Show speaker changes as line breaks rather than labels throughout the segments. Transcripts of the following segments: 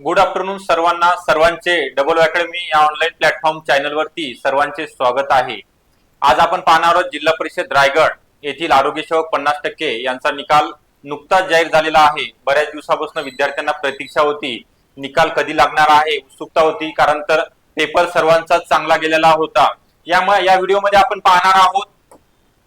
Good afternoon सर्वांना सर्वांचे double academy या ऑनलाईन प्लॅटफॉर्म चॅनलवरती सर्वांचे स्वागत आहे. आज आपण पाहणार आहोत जिल्हा परिषद रायगड येथील आरोग्य सेवक पन्नास टक्के यांचा निकाल नुकताच जाहीर झालेला आहे. बऱ्याच दिवसापासून विद्यार्थ्यांना प्रतीक्षा होती. निकाल कधी लागणार आहे? उत्सुकता होती कारण तर पेपर सर्वांचा चांगला गेलेला होता. यामुळे या व्हिडिओमध्ये आपण पाहणार आहोत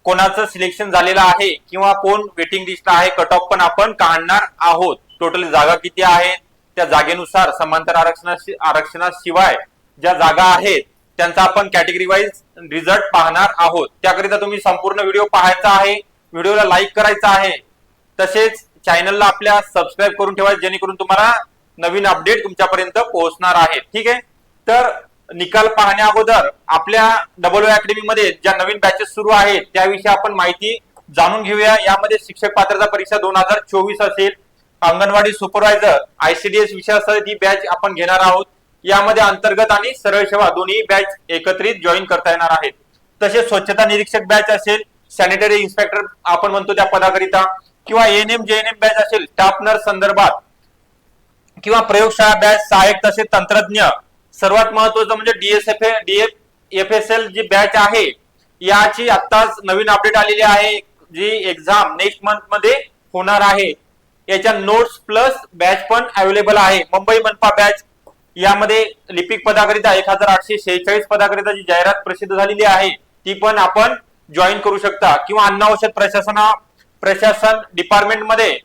कोणाचं सिलेक्शन झालेलं आहे किंवा कोण वेटिंग लिस्ट आहे कट ऑफ पण आपण काढणार आहोत. टोटल जागा किती आहेत? त्या जागेनुसार समांतर आरक्षणा आरक्षणाशिवाय ज्या जागा आहेत त्यांचा आपण कॅटेगरी वाईज रिझल्ट पाहणार आहोत. त्याकरिता तुम्ही संपूर्ण व्हिडिओ पाहायचा आहे व्हिडिओला लाईक करायचा आहे. तसेच चॅनलला आपल्या सबस्क्राईब करून ठेवायचं जेणेकरून तुम्हाला नवीन अपडेट तुमच्यापर्यंत पोहोचणार आहे. ठीक आहे? तर निकाल पाहण्या अगोदर आपल्या डबल अकॅडमी मध्ये ज्या नवीन बॅचेस सुरू आहेत त्याविषयी आपण माहिती जाणून घेऊया. यामध्ये शिक्षक पात्रता परीक्षा दोन हजार चोवीस असेल. अंगणवाडी सुपरवायझर आयसीडीएस विषयासह ही बॅच आपण घेणार आहोत. यामध्ये अंतर्गत आणि सरळ सेवा दोन्ही बॅच एकत्रित जॉईन करता येणार आहेत. तसेच स्वच्छता निरीक्षक बॅच असेल सॅनिटरी इन्स्पेक्टर आपण म्हणतो त्या पदाकरिता किंवा N M J N M batch असेल स्टाफ नर्स संदर्भात किंवा प्रयोगशाळा बॅच सहाय्यक तसेच तंत्रज्ञ. सर्वात महत्वाचं म्हणजे DSF DF F S L G batch आहे याची आत्ताच नवीन अपडेट आलेली आहे जी एक्झाम नेक्स्ट मंथमध्ये होणार आहे. याच्या नोट्स प्लस बॅच पण अवेलेबल आहे. मुंबई मनपा बॅच यामध्ये लिपिक पदाकरिता एक हजार आठशे शेहेचाळीस पदाकरिता जी जाहिरात प्रसिद्ध झालेली आहे ती पण आपण जॉईन करू शकता. किंवा अन्न औषध प्रशासना प्रशासन डिपार्टमेंटमध्ये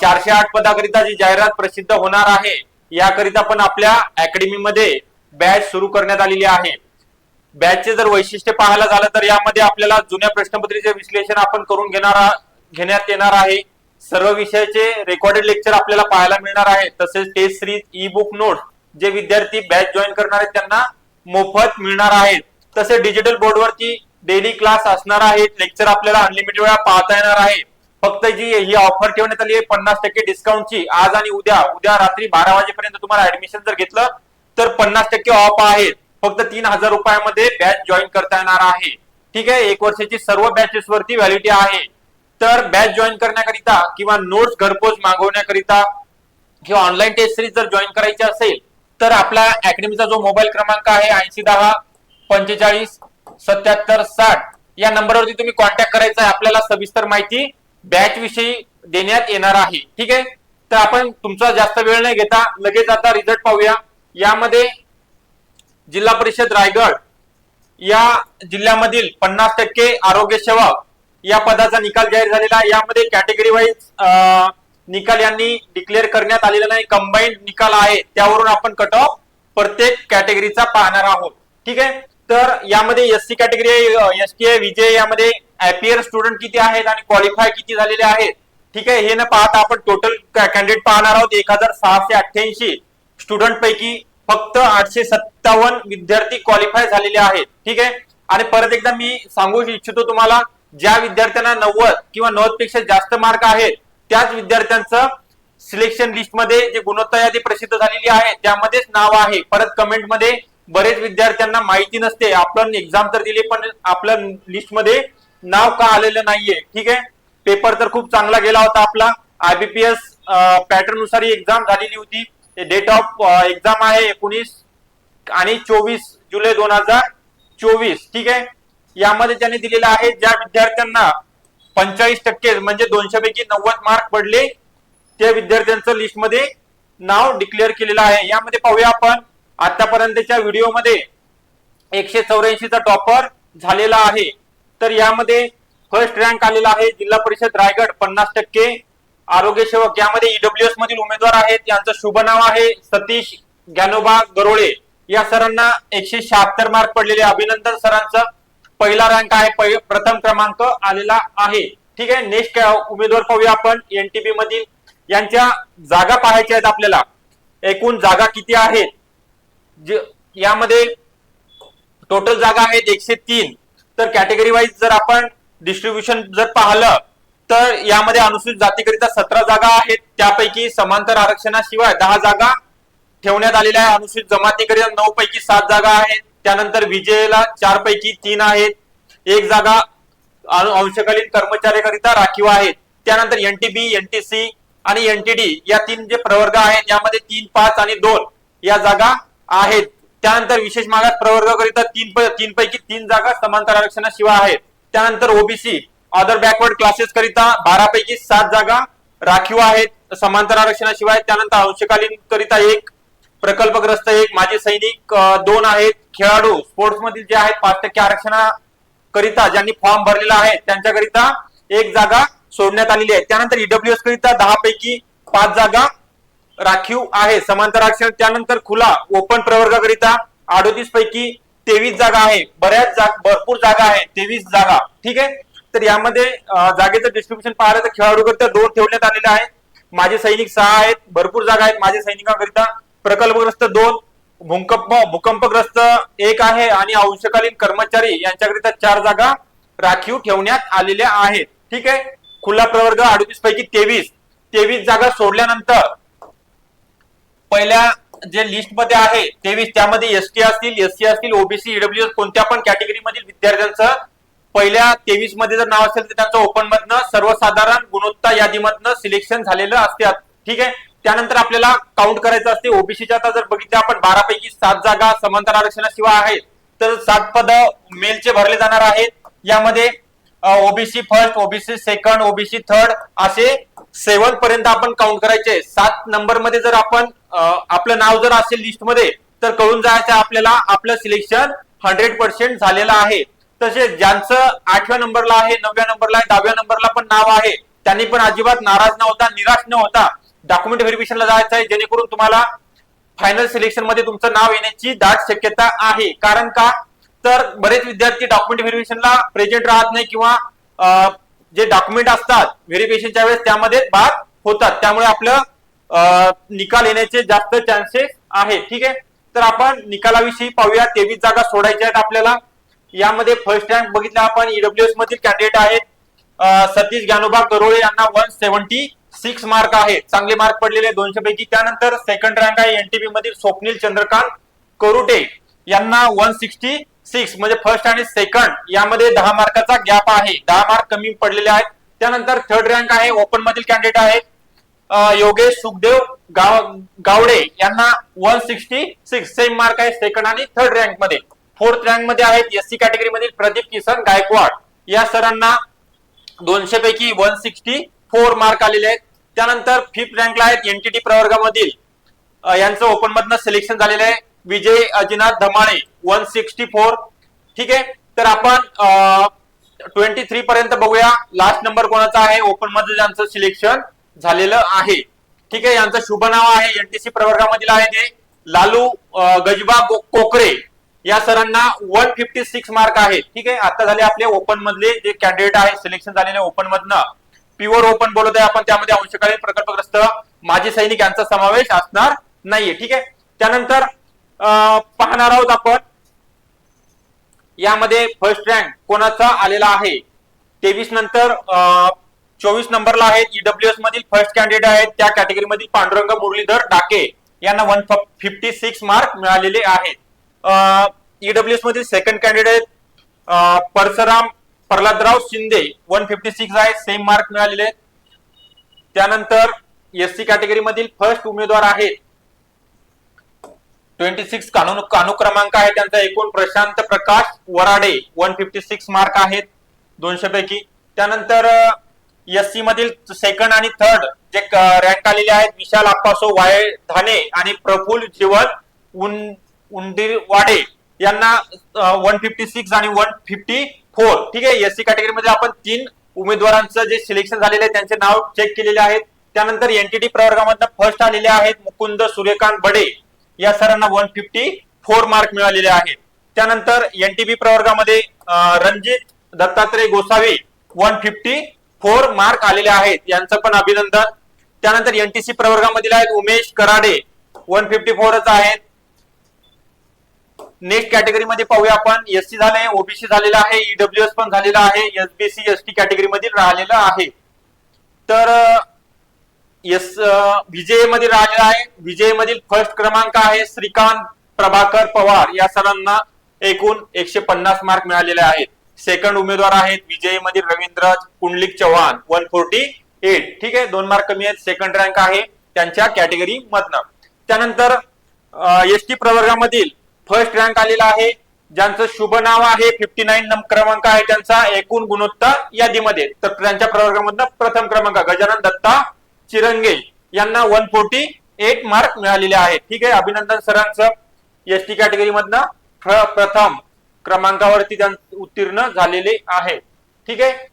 चारशे आठ पदाकरिता जी जाहिरात प्रसिद्ध होणार आहे याकरिता पण आपल्या अकॅडमीमध्ये बॅच सुरू करण्यात आलेली आहे. बॅचचे जर वैशिष्ट्य पाहायला झालं तर यामध्ये आपल्याला जुन्या प्रश्नपत्रीचे विश्लेषण आपण करून घेणार घेण्यात येणार आहे. सर्व विषयाचे रेकॉर्डेड लेक्चर आपल्याला पाहायला मिळणार आहे तसेच test series e book note जे विद्यार्थी बॅच जॉईन करणार आहेत त्यांना मोफत मिळणार आहेत. तसेच डिजिटल बोर्डवरती डेली क्लास असणार आहेत. लेक्चर आपल्याला अनलिमिटेड वेळा पाहता येणार आहे. फक्त जी ही ऑफर ठेवण्यात आली आहे पन्नास टक्के डिस्काउंटची आज आणि उद्या उद्या रात्री बारा वाजेपर्यंत तुम्हाला ऍडमिशन जर घेतलं तर पन्नास टक्के ऑफ आहेत फक्त तीन हजार रुपयामध्ये बॅच जॉईन करता येणार आहे. ठीक आहे? एक वर्षाची सर्व बॅचेस वरती व्हॅलिडिटी आहे. तर बॅच जॉईन करण्याकरिता किंवा नोट्स घरपोच मागवण्याकरिता किंवा ऑनलाईन टेस्ट सिरीज जर जॉईन करायची असेल तर आपला अकॅडमीचा जो मोबाईल क्रमांक आहे ऐंशी दहा पंचेचाळीस सत्याहत्तर साठ या नंबरवरती तुम्ही कॉन्टॅक्ट करायचा आहे. आपल्याला सविस्तर माहिती बॅच विषयी देण्यात येणार आहे. ठीक आहे? तर आपण तुमचा जास्त वेळ नाही घेता. लगेच आता रिझल्ट पाहूया. यामध्ये जिल्हा परिषद रायगड या जिल्ह्यामधील पन्नास टक्के आरोग्य सेवा या पदाचा निकाल जाहीर झालेला आहे. यामध्ये कॅटेगरी वाईज निकाल यांनी डिक्लेअर करण्यात आलेला नाही. कंबाईंड निकाल आहे. त्यावरून आपण कट ऑफ प्रत्येक कॅटेगरीचा पाहणार आहोत. ठीक आहे? तर यामध्ये एस सी कॅटेगरी आहे एस टी आहे विजय यामध्ये अपियर स्टुडंट किती आहेत आणि क्वालिफाय किती झालेले आहेत. ठीक आहे? हे न पाहता आपण टोटल कॅन्डिडेट पाहणार आहोत. एक हजार सहाशे अठ्ठ्याऐंशी स्टुडंट पैकी फक्त आठशे सत्तावन्न विद्यार्थी क्वालिफाय झालेले आहेत. ठीक आहे? आणि परत एकदा मी सांगू इच्छितो तुम्हाला ज्या विद्यार्थ्यांना नव्वद किंवा नव्वदपेक्षा जास्त मार्क आहेत त्याच विद्यार्थ्यांचं सिलेक्शन लिस्टमध्ये जे गुणवत्ता यादी प्रसिद्ध झालेली आहे त्यामध्येच नाव आहे. परत कमेंटमध्ये बरेच विद्यार्थ्यांना माहिती नसते. आपण एक्झाम तर दिली पण आपल्या लिस्टमध्ये नाव का आलेलं नाहीये. ठीक आहे? पेपर तर खूप चांगला गेला होता आपला. आयबीपीएस पॅटर्ननुसार ही एक्झाम झालेली होती. डेट ऑफ एक्झाम आहे एकोणीस आणि चोवीस जुलै दोन हजार चोवीस. ठीक आहे? यामध्ये त्यांनी दिलेलं आहे ज्या विद्यार्थ्यांना पंचाळीस टक्के म्हणजे दोनशे पैकी नव्वद मार्क पडले त्या विद्यार्थ्यांचं लिस्टमध्ये नाव डिक्लेअर केलेलं आहे. यामध्ये पाहूया आपण. आतापर्यंतच्या व्हिडिओमध्ये एकशे चौऱ्याऐंशीचा टॉपर झालेला आहे. तर यामध्ये फर्स्ट रँक आलेला आहे जिल्हा परिषद रायगड पन्नास टक्के. आरोग्य सेवक यामध्ये ईडब्ल्यूएस मधील उमेदवार आहेत. यांचं शुभ नाव आहे सतीश ज्ञानोबा गरोळे. या सरांना एकशे शहात्तर मार्क पडलेले अभिनंदन सरांचं. पहिला रँक आहे प्रथम क्रमांक आलेला आहे. ठीक आहे नेक्स्ट उमेदवार पाहूया आपण एनटीबी मधील. यांच्या जागा पाहायच्या आहेत आपल्याला. एकूण जागा किती आहेत? यामध्ये टोटल जागा आहेत एकशे तीन. तर कॅटेगरी वाईज जर आपण डिस्ट्रीब्युशन जर पाहिलं तर यामध्ये अनुसूचित जातीकरिता सतरा जागा आहेत. त्यापैकी समांतर आरक्षणाशिवाय दहा जागा ठेवण्यात आलेल्या आहे अनुसूचित जमातीकरिता नऊ पैकी सात जागा आहेत. त्यानंतर विजयला चार पैकी तीन आहेत. एक जागा अंशकालीन कर्मचाऱ्याकरिता राखीव आहेत. त्यानंतर एनटीबी एनटीसी आणि एनटीडी या तीन जे प्रवर्ग आहेत यामध्ये तीन पाच आणि दोन या जागा आहेत. त्यानंतर विशेष मागास प्रवर्गाकरिता तीन तीन पैकी तीन जागा समांतर आरक्षणाशिवाय आहेत. त्यानंतर ओबीसी अदर बॅकवर्ड क्लासेस करिता बारा पैकी सात जागा राखीव आहेत समांतर आरक्षणाशिवाय. त्यानंतर अंशकालीन करिता एक प्रकल्पग्रस्त एक माजी सैनिक दोन आहेत. खेळाडू स्पोर्ट्स मधील जे आहेत पाच टक्के आरक्षणाकरिता ज्यांनी फॉर्म भरलेला आहे त्यांच्याकरिता एक जागा सोडण्यात आलेली आहे. त्यानंतर ईडब्ल्यूएस करिता दहा पैकी पाच जागा राखीव आहे. समांतर आरक्षण त्यानंतर खुला ओपन प्रवर्गाकरिता अडोतीस पैकी तेवीस जागा आहे. बऱ्याच जाग भरपूर जागा आहे तेवीस जागा. ठीक आहे? तर यामध्ये जागेचं डिस्ट्रीब्युशन पाहिलं तर खेळाडूकरिता दोन ठेवण्यात आलेले आहे माझे सैनिक सहा आहेत भरपूर जागा आहेत. माझे सैनिकांकरिता प्रकल्पग्रस्त दोन भूकंप भूकंपग्रस्त एक आहे आणि अंशकालीन कर्मचारी यांच्याकरिता चार जागा राखीव ठेवण्यात आलेल्या आहेत. ठीक आहे? खुला प्रवर्ग अडतीस पैकी तेवीस. तेवीस जागा सोडल्यानंतर पहिल्या जे लिस्टमध्ये आहे तेवीस त्यामध्ये एसटी असतील एससी असतील ओबीसी ईडब्ल्यू कोणत्या पण कॅटेगरी मधील विद्यार्थ्यांचं पहिल्या तेवीसमध्ये जर नाव असेल तर त्यांचं ओपन मधनं सर्वसाधारण गुणवत्ता यादीमधनं सिलेक्शन झालेलं असते ठीक आहे? त्यानंतर आपल्याला काउंट करायचं असते. ओबीसीच्या आता जर बघितलं आपण बारा पैकी सात जागा समांतर आरक्षणाशिवाय आहेत. तर सात पद मेलचे भरले जाणार आहेत. यामध्ये OBC first OBC second OBC third असे सेवन पर्यंत आपण काउंट करायचे. सात नंबरमध्ये जर आपण आपलं नाव जर असेल लिस्टमध्ये तर कळून जायचं आपल्याला आपलं सिलेक्शन हंड्रेड पर्सेंट झालेलं आहे. तसेच ज्यांचं आठव्या नंबरला आहे नवव्या नंबरला आहे दहाव्या नंबरला पण नाव आहे त्यांनी पण अजिबात नाराज न होता निराश न होता डॉक्युमेंट व्हेरिफिकेशनला जायचं आहे जेणेकरून तुम्हाला फायनल सिलेक्शनमध्ये तुमचं नाव येण्याची दाट शक्यता आहे. कारण का? तर बरेच विद्यार्थी डॉक्युमेंट व्हेरिफिकेशनला प्रेझेंट राहत नाही किंवा जे डॉक्युमेंट असतात व्हेरिफिकेशनच्या वेळेस त्यामध्ये बाद होतात. त्यामुळे आपलं निकाल येण्याचे जास्त चान्सेस आहेत ठीक आहे? तर आपण निकालाविषयी पाहूया. तेवीस जागा सोडायच्या आहेत आपल्याला. यामध्ये फर्स्ट रँक बघितला आपण. ईडब्ल्यूएस मधील कॅन्डिडेट आहेत सतीश ज्ञानोबा करोळे यांना वन सेव्हन्टी सिक्स मार्क आहेत चांगले मार्क पडलेले दोनशे पैकी त्यानंतर सेकंड रँक आहे एनटीपी मधील स्वप्नील चंद्रकांत करुटे. यांना वन सिक्स्टी सिक्स म्हणजे फर्स्ट आणि सेकंड यामध्ये दहा मार्काचा गॅप आहे. दहा मार्क कमी पडलेले आहेत. त्यानंतर थर्ड रँक आहे ओपन मधील कॅन्डिडेट आहे योगेश सुखदेव गाव गावडे. यांना one sixty six same mark आहे सेकंड आणि थर्ड रँकमध्ये. फोर्थ रँकमध्ये आहेत एससी कॅटेगरी मधील प्रदीप किसन गायकवाड. या सरांना दोनशे पैकी वन सिक्स्टी फोर मार्क आलेले आहेत. त्यानंतर फिफ्थ रँकला आहेत एनटीटी प्रवर्गामधील. यांचं ओपन मधनं सिलेक्शन झालेलं आहे. Vijay Ajinath Dhamale one sixty four ठीक आहे? तर आपण ट्वेंटी थ्री पर्यंत बघूया. लास्ट नंबर कोणाचा आहे? ओपनमध्ये ज्यांचं सिलेक्शन झालेलं आहे. ठीक आहे? यांचं शुभ नाव आहे एनटीसी प्रवर्गामधील आहे ते. लालू गजबा कोकरे या सरांना वन फिफ्टी सिक्स मार्क आहेत. ठीक आहे? आता झाले आपले ओपन मधले जे कॅन्डिडेट आहे सिलेक्शन झालेले ओपन मधनं. प्युअर ओपन बोलत आहे आपण त्यामध्ये अंशकालीन प्रकल्पग्रस्त माजी सैनिक यांचा समावेश असणार नाहीये ठीक आहे? त्यानंतर पाहणार आहोत आपण यामध्ये फर्स्ट रँक कोणाचा आलेला आहे? तेवीस नंतर चोवीस नंबरला आहेत ईडब्ल्यूएस मधील फर्स्ट कॅन्डिडेट आहेत त्या कॅटेगरीमधील पांडुरंग मुरलीधर डाके यांना वन फिफ्टी सिक्स मार्क मिळालेले आहेत. ईडब्ल्यूएस मधील second candidate Parasram Pralhadrao Shinde one fifty six आहे सेम मार्क मिळालेले त्यानंतर एस सी कॅटेगरी मधील फर्स्ट उमेदवार आहेत. ट्वेंटी सिक्स कानून कानू क्रमांक आहे त्यांचा एकूण. Prashant Prakash Varade one fifty six mark आहेत दोनशे पैकी. त्यानंतर एस सी मधील सेकंड आणि थर्ड जे रँक आलेले आहेत विशाल आप्पासो वाय धाने आणि प्रफुल जीवन उन उंडीरवाडे यांना वन फिफ्टी सिक्स आणि वन फिफ्टी फोर. ठीक आहे एससी कॅटेगरीमध्ये आपण तीन उमेदवारांचं जे सिलेक्शन झालेलं आहे त्यांचे नाव चेक केलेले आहेत. त्यानंतर एनटीटी प्रवर्गामधनं फर्स्ट आलेले आहेत मुकुंद सूर्यकांत बडे. या सरांना वन फिफ्टी फोर मार्क मिळालेले आहेत. त्यानंतर NTB प्रवर्गामध्ये Ranjit Dattatray Gosavi one fifty four mark आलेले आहेत. यांचं पण अभिनंदन. त्यानंतर एनटीसी प्रवर्गामधील आहेत उमेश कराडे वन फिफ्टी फोरच आहेत. नेक्स्ट कॅटेगरीमध्ये पाहूया आपण. एससी झाले ओबीसी झालेलं आहे ईडब्ल्यूएस पण झालेलं आहे एसबीसी एसटी कॅटेगरी मध्ये राहिलेलं आहे. तर एस विजयमध्ये राहिलेला आहे. विजय मधील फर्स्ट क्रमांक आहे श्रीकांत प्रभाकर पवार. या सरांना एकूण एकशे पन्नास मार्क मिळालेले आहेत. सेकंड उमेदवार आहेत विजय मधील Ravindra Kundalik Chavan one forty eight ठीक आहे दोन मार्क कमी आहेत. सेकंड रँक आहे त्यांच्या कॅटेगरी मधनं. त्यानंतर एस टी प्रवर्गामधील फर्स्ट रँक आलेला आहे. ज्यांचं शुभ नाव आहे फिफ्टी नाईन क्रमांक आहे त्यांचा एकूण गुणोत्तर यादीमध्ये. तर त्यांच्या प्रवर्गामधनं प्रथम क्रमांक गजानन दत्ता चिरंगे यांना वन फोर्टी एट मार्क मिळालेले आहेत. ठीक आहे अभिनंदन सरांचं. एस टी कॅटेगरी मधनं प्रथम क्रमांकावरती उत्तीर्ण झालेले आहे ठीक आहे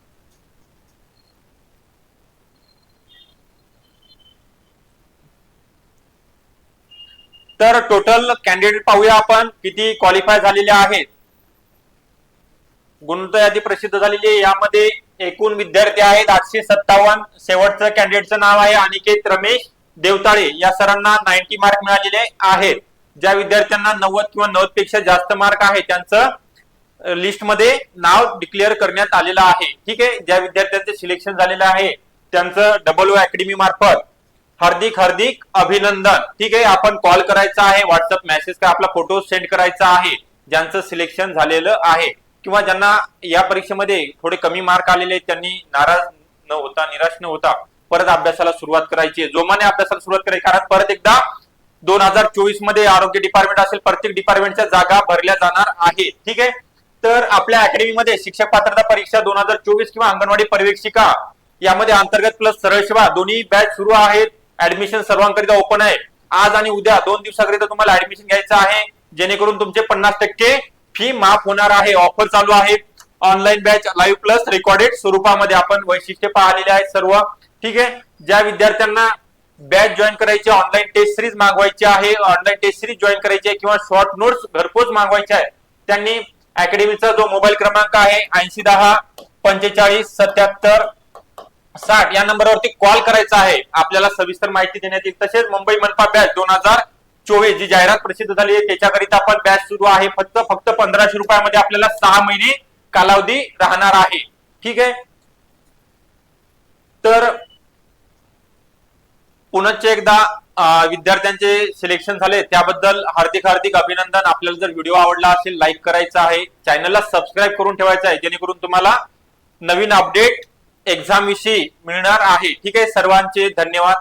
तर टोटल कॅन्डिडेट पाहूया आपण किती क्वालिफाय झालेले आहेत. गुणोत्तर यादी प्रसिद्ध झालेली आहे. यामध्ये एकूण विद्यार्थी आहेत आठशे सत्तावन्न. शेवटचं कॅन्डिडेटचं नाव आहे अनिकेत रमेश देवताळे. या सरांना नाईन्टी मार्क मिळालेले आहेत. ज्या विद्यार्थ्यांना नव्वद किंवा नव्वदपेक्षा जास्त मार्क आहे त्यांचं लिस्टमध्ये नाव डिक्लेअर करण्यात आलेलं आहे. ठीक आहे? ज्या विद्यार्थ्यांचे सिलेक्शन झालेलं आहे त्यांचं डबल ओ अकॅडमी मार्फत. हार्दिक हार्दिक अभिनंदन. ठीक आहे आपण कॉल करायचा आहे व्हॉट्सअप मेसेज का आपला फोटो सेंड करायचा आहे ज्यांचं सिलेक्शन झालेलं आहे किंवा ज्यांना या परीक्षेमध्ये थोडे कमी मार्क आलेले त्यांनी नाराज न होता निराश न होता परत अभ्यासाला सुरुवात करायची जोमाने अभ्यासाला सुरुवात करायची कारण परत एकदा दोन हजार चोवीसमध्ये आरोग्य डिपार्टमेंट असेल प्रत्येक डिपार्टमेंटच्या जागा भरल्या जाणार आहे. ठीक आहे? तर आपल्या अकॅडमीमध्ये शिक्षक पात्रता परीक्षा दोन हजार चोवीस किंवा अंगणवाडी पर्यवेक्षिका यामध्ये अंतर्गत प्लस सरळ सेवा दोन्ही बॅच सुरू आहेत. ऍडमिशन सर्वांकरिता ओपन आहे. आज आणि उद्या दोन दिवसाकरिता तुम्हाला ऍडमिशन घ्यायचं आहे. जेणेकरून तुमचे पन्नास टक्के फी माफ होणार आहे. ऑफर चालू आहे online batch live plus recorded स्वरूपामध्ये आपण वैशिष्ट्य पाहिलेले आहेत सर्व. ठीक आहे? ज्या विद्यार्थ्यांना बॅच जॉईन करायची ऑनलाईन टेस्ट सिरीज मागवायची आहे ऑनलाईन टेस्ट सिरीज जॉईन करायची आहे किंवा शॉर्ट नोट्स घरपोच मागवायचे आहे त्यांनी अकॅडमीचा जो मोबाईल क्रमांक आहे ऐंशी दहा पंचेचाळीस सत्याहत्तर साठ या नंबरवरती कॉल करायचा आहे. आपल्याला सविस्तर माहिती देण्यात येईल. तसेच मुंबई मनपा बॅच दोन हजार चोवीस जी जाहिरात प्रसिद्ध झाली आहे. त्याच्याकरिता पण बॅच सुरू आहे. फक्त फक्त पंधराशे रुपयामध्ये आपल्याला सहा महिने कालावधी राहणार आहे. ठीक आहे? तर पुनश्च एकदा विद्यार्थ्यांचे सिलेक्शन झाले. त्याबद्दल हार्दिक हार्दिक अभिनंदन. आपल्याला जर व्हिडिओ आवडला असेल लाईक करायचा आहे. चॅनलला सबस्क्राईब करून ठेवायचा आहे. जेणेकरून तुम्हाला नवीन अपडेट एक्झाम विषयी मिळणार आहे. ठीक आहे सर्वांचे धन्यवाद.